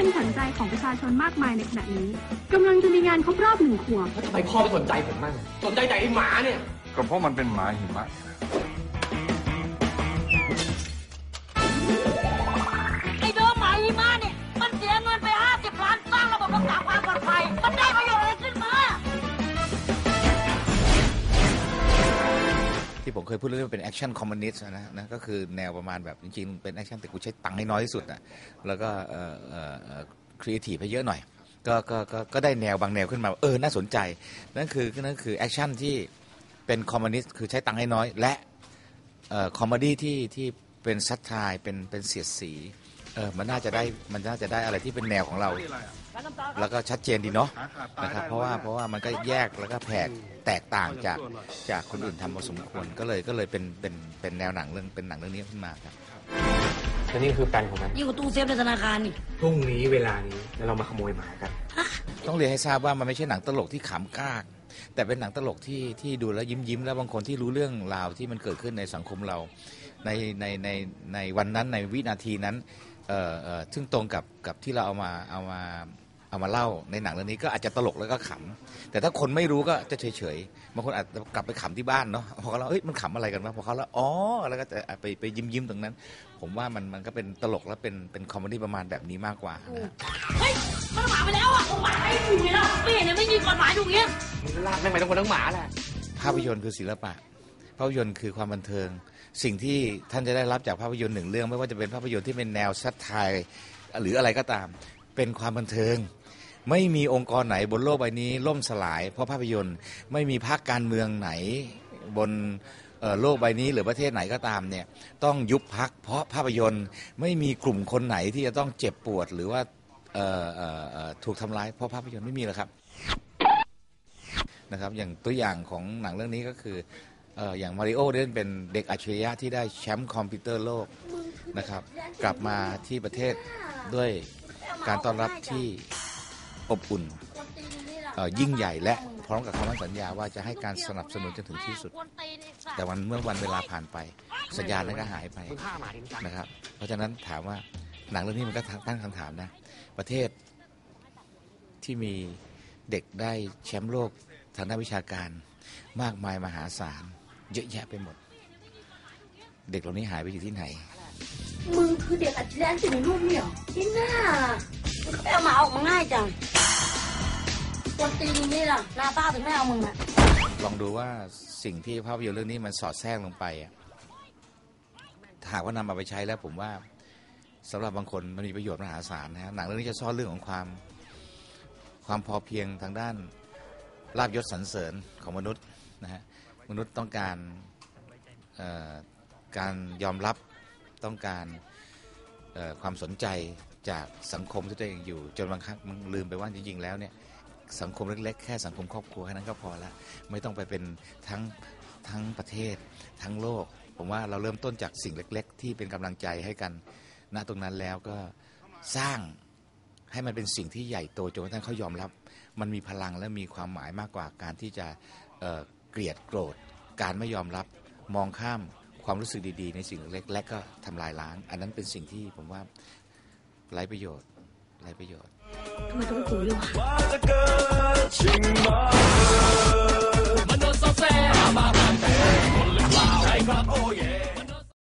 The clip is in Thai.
เป็นขวัญใจของประชาชนมากมายในขณะนี้กำลังจะมีงานครบรอบหนึ่งขวบ แล้วทำไมพ่อไม่สนใจผมมั่งสนใจแต่ไอ้หมาเนี่ย ก็เพราะมันเป็นหมาหิมะ ที่ผมเคยพูดเรื่องว่าเป็นแอคชั่นคอมมิวนิสต์นะนะก็คือแนวประมาณแบบจริงๆ เป็นแอคชั่นแต่กูใช้ตังค์ให้น้อยที่สุดอะแล้วก็เอ่อเอ่อเอ่อครีเอทีฟให้เยอะหน่อยก็ก็ก็ก็ได้แนวบางแนวขึ้นมาเออน่าสนใจ นั่นคือนั่นคือแอคชั่นที่เป็นคอมมิวนิสต์คือใช้ตังค์ให้น้อย และเอ่อคอมเมดี้ที่ที่เป็นซัตไทร์เป็นเป็นเสียดสีเออมันน่าจะได้มันน่าจะได้อะไรที่เป็นแนวของเรา แล้วก็ชัดเจนดีเนาะนะครับเพราะว่าเพราะว่ามันก็แยกแล้วก็แผก แตกต่างจากจากคนอื่นทำพอสมควรก็เลยก็เลยเป็นเป็นเป็นแนวหนังเรื่องเป็นหนังเรื่องนี้ขึ้นมาครับแล้วนี่คือแปลนของมันยิ่งกว่าตู้เซฟในธนาคารนี่พรุ่งนี้เวลานี้แล้วเรามาขโมยหมากันต้องเรียนให้ทราบว่ามันไม่ใช่หนังตลกที่ขำกากแต่เป็นหนังตลกที่ที่ดูแล้วยิ้มยิ้มๆแล้วบางคนที่รู้เรื่องราวที่มันเกิดขึ้นในสังคมเรา ในในในในวันนั้นในวินาทีนั้นเอ่อเอ่อซึ่งตรงกับกับที่เราเอามาเอามา เอามาเล่าในหนังเรื่องนี้ก็อาจจะตลกแล้วก็ขำแต่ถ้าคนไม่รู้ก็จะเฉยเฉยๆบางคนอาจจะกลับไปขำที่บ้านเนาะพอเขาเล่าเอ้ยมันขำอะไรกันวะพอเขาเล่าอ๋อแล้วก็จะไปไปยิ้มยิ้มๆตรงนั้น ผมว่ามันมันก็เป็นตลกแล้วเป็นเป็นคอมเมดี้ประมาณแบบนี้มากกว่านะฮะเฮ้ยมันหมาไปแล้วอะหมาไอ้อยู่ไงล่ะไม่เห็นเลยไม่มีกฎหมายดูอย่างเงี้ยมึงก็ลากแม่งไปทั้งคนทั้งหมาแหละภาพยนตร์คือศิลปะ ภาพยนตร์คือความบันเทิง สิ่งที่ท่านจะได้รับจากภาพยนตร์หนึ่งเรื่อง ไม่ว่าจะเป็นภาพยนตร์ที่เป็นแนวซัตไทร์หรืออะไรก็ตาม เป็นความบันเทิง ไม่มีองค์กรไหนบนโลกใบนี้ล่มสลาย เพราะภาพยนตร์ไม่มีพรรคการเมืองไหนบนโลกใบนี้หรือประเทศไหนก็ตามเนี่ยต้องยุบพักเพราะภาพยนตร์ไม่มีกลุ่มคนไหนที่จะต้องเจ็บปวดหรือว่าถูกทำร้ายเพราะภาพยนตร์ไม่มีหรอกครับนะครับอย่างตัวอย่างของหนังเรื่องนี้ก็คือเอ่ออย่างมาริโอเล่นเป็นเด็กอัจฉริยะที่ได้แชมป์คอมพิวเตอร์โลกนะครับกลับมาที่ประเทศด้วย การต้อนรับที่อบอุ่นยิ่งใหญ่และพร้อมกับคำมั่นสัญญาว่าจะให้การสนับสนุนจนถึงที่สุด แต่วันเมื่อวันเวลาผ่านไป สัญญาณนั้นก็หายไปนะครับ เพราะฉะนั้นถามว่าหนังเรื่องนี้มันก็ตั้งคำถามนะ ประเทศที่มีเด็กได้แชมป์โลกทางด้านวิชาการ มากมายมหาศาล เยอะแยะไปหมด เด็กเหล่านี้หายไปอยู่ที่ไหน มึงคือเด็กอัจฉริยะที่ในรูปนี่เหรอที่หน้ามึงก็ไปเอาหมาออกมาง่ายจังคนตีนนี่ล่ะนาตาถึงไม่เอามึงอะลองดูว่าสิ่งที่ภาพยนตร์เรื่องนี้มันสอดแทรกลงไปอะถ้าหากว่านำมาไปใช้แล้วผมว่าสำหรับบางคนมันมีประโยชน์มหาศาลนะฮะหนังเรื่องนี้จะซ่อนเรื่องของความ ความพอเพียงทางด้านลาบยศสรรเสริญของมนุษย์นะฮะมนุษย์ต้องการการยอมรับ ต้องการความสนใจจากสังคมที่ตัวเองอยู่ จนบางครั้งมันลืมไปว่าจริงๆแล้วเนี่ยสังคมเล็กๆแค่สังคมครอบครัวแค่นั้นก็พอละไม่ต้องไปเป็นทั้งทั้งประเทศ ทั้งโลก ผมว่าเราเริ่มต้นจากสิ่งเล็ก ๆ ที่เป็นกำลังใจให้กันณตรงนั้นแล้วก็สร้างให้มันเป็นสิ่งที่ใหญ่โตจนกระทั่งเขายอมรับ มันมีพลังและมีความหมายมากกว่าการที่จะเเกลียดโกรธ การไม่ยอมรับมองข้าม ความรู้สึกดีๆ ในสิ่งเล็กๆและก็ทำลายล้าง อันนั้นเป็นสิ่งที่ผมว่าไร้ประโยชน์ไร้ประโยชน์ทำไมต้องกูด้วยวะ